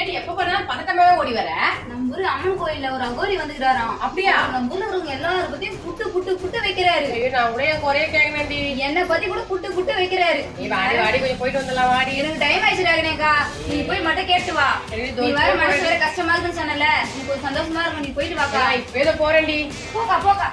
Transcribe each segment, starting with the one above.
என்னடி எப்ப பண்ணாலும் பதட்டமாவே ஓடி வர. நம்ம ஊர் அம்மன் கோயில்ல ஒரு அகோரி வந்துக்கிறாராம். அப்படியா? நம்ம ஊர்ல இருக்கிறவங்க எல்லாரும் பத்தியும் புட்டு புட்டு புட்டு வைக்கிறாரு. ஐயோ நான் உடைய குறைய கேட்கணும்டி என்னை பத்தி கூட புட்டு புட்டு வைக்கிறாரு. நீ வாடி வாடி கொஞ்சம் போயிட்டு வந்துடலாம் வாடி. எனக்கு டைம் ஆயிடுச்சுடாங்கக்கா நீ போய் மட்டும் கேட்டு வா. நீ வேற மனசு வேற கஷ்டமா இருக்குன்னு சொன்னல. நீ கொஞ்சம் சந்தோஷமா இருக்கும். நீ போயிட்டு வாக்கா. நான் இப்ப ஏதோ போறேன்டி. போக்கா போக்கா.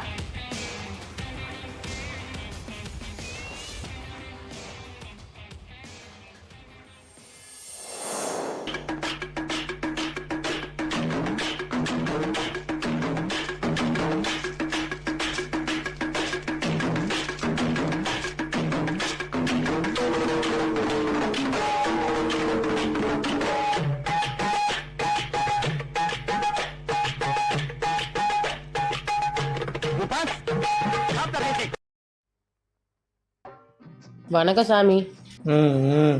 வணக்கம் சாமி. ம் ம்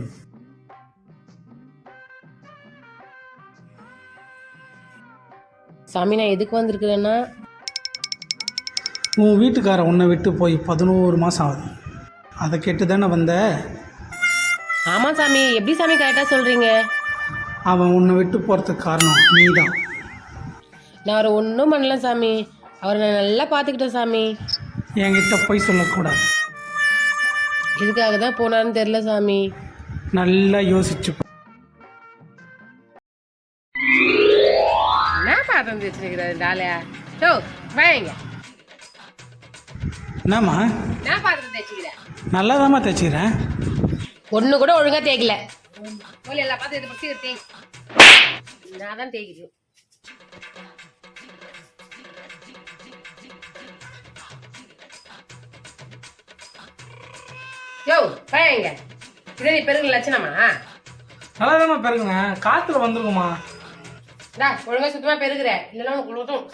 சாமி நான் எதுக்கு வந்திருக்கிறேன்னா? உன் வீட்டுக்காரன் உன்னை விட்டு போய் பதினோரு மாதம் ஆகுது. அதை கேட்டு தானே வந்த? ஆமா சாமி எப்படி சாமி கரெக்டா சொல்றீங்க? அவன் உன்னை விட்டு போகிறதுக்கு காரணம் நீ தான் நான் அவரை ஒன்றும் பண்ணல சாமி. அவரை நான் நல்லா பார்த்துக்கிட்டேன் சாமி. என்கிட்ட போய் சொல்லக்கூடாது. எதுக்காக தான் போனான்னு தெரில சாமி. நல்லா யோசிச்சு பாரு. என்ன பாத்திரம் வச்சிருக்கிறாரு டாலியா டோ வாங்க என்னம்மா? நான் பாத்திரம் தேய்ச்சிக்கிறேன் நல்லா தாம்மா தைச்சிக்கிறேன் ஒண்ணு கூட ஒழுங்கா தேய்க்கல. போல எல்லா பாத்திரம் இதை பத்தி தேய். நான் தான் தேய்க்கிறேன் யோ பையங்க இதே நீ பெருங்க லட்சணமா? நல்லா தாம்மா பெருகுனேன் காற்றுல வந்துருக்குமா? டா ஒழுங்கா சுத்தமா பெருகுற. இல்லைன்னா உனக்கு உழுதும்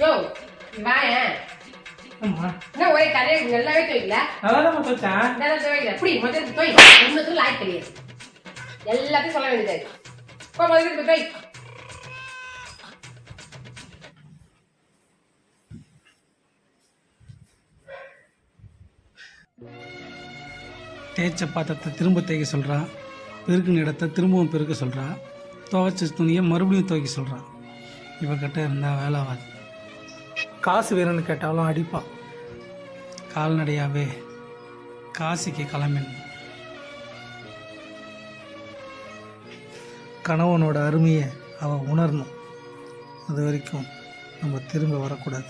யோ வாயேன். என்ன ஒரே கரையை நல்லாவே துவைக்கல நல்லா தாம்மா தைச்சேன் நல்லா துவைக்கல புடி முதல்ல துவை ஒன்றுக்கும் லாய்க்கு கிடையாது எல்லாத்தையும் சொல்ல வேண்டியது துவை தேய்ச்ச பாத்திரத்தை திரும்ப தேய்க்க சொல்கிறான் பெருக்கின இடத்த திரும்பவும் பெருக்க சொல்கிறான் துவைச்ச துணியை மறுபடியும் துவைக்க சொல்கிறான் இவகிட்ட இருந்தால் வேலை ஆகாது. காசு வேணும்னு கேட்டாலும் அடிப்பான். கால்நடையாகவே காசிக்கு கிளம்பின் கணவனோட அருமையை அவன் உணரணும். அது வரைக்கும் நம்ம திரும்ப வரக்கூடாது.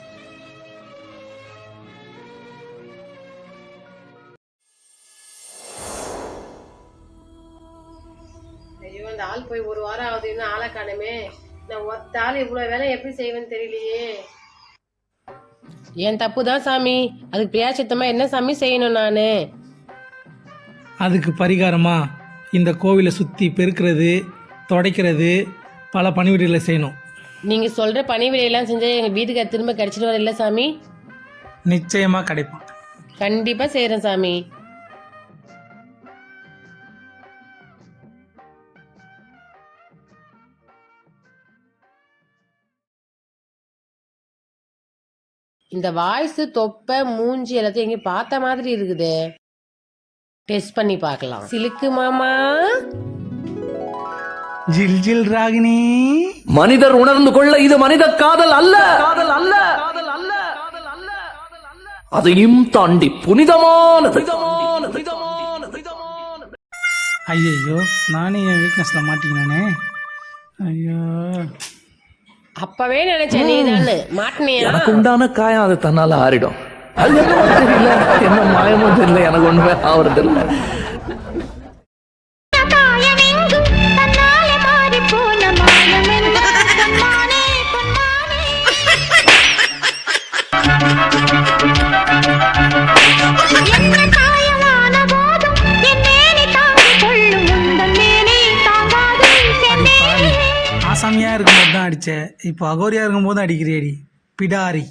ஐயோ அந்த ஆள் போய் ஒரு வாரம் ஆகுது இன்னும் ஆளை காணுமே. நான் ஒத்த ஆள் இவ்வளோ வேலை எப்படி செய்வேன்னு தெரியலையே. என் தப்பு தான் சாமி. அதுக்கு பிரியாச்சித்தமா என்ன சாமி செய்யணும் நானு? அதுக்கு பரிகாரமாக இந்த கோவிலை சுற்றி பெருக்கிறது துடைக்கிறது பல பணிவிடைகளை செய்யணும். நீங்க சொல்ற பணி விடையெல்லாம் செஞ்சா எங்க வீட்டுக்கு திரும்ப கிடைச்சிட்டு வர இல்ல சாமி? நிச்சயமாக கிடைப்பான் கண்டிப்பா செய்யறேன் சாமி. இந்த வாய்ஸ் தொப்பை மூஞ்சி எல்லாத்தையும் எங்க பார்த்த மாதிரி இருக்குது. டெஸ்ட் பண்ணி பார்க்கலாம். சிலுக்கு மாமா. ஜில் ஜில் ராகினி. மனிதர் உணர்ந்து கொள்ள இது மனித காதல் அல்ல. காதல் அல்ல. அதையும் தாண்டி புனிதமானது. ஐயையோ நானே என் வீக்னஸில் மாட்டிக்கினானே. ஐயோ. அப்பவே நினைச்சேன் நீ தானே மாட்டினியா எனக்கு உண்டான காயம் அது தன்னால ஆறிடும். அது என்ன தெரியல. என்ன மாயமும் தெரியல. எனக்கு ஒண்ணுமே ஆவறது இல்லை பாவி இருக்கும்போது தான் அடித்தேன் இப்போ அகோரியாக இருக்கும்போது தான் அடிக்கிறியடி. பிடாரி.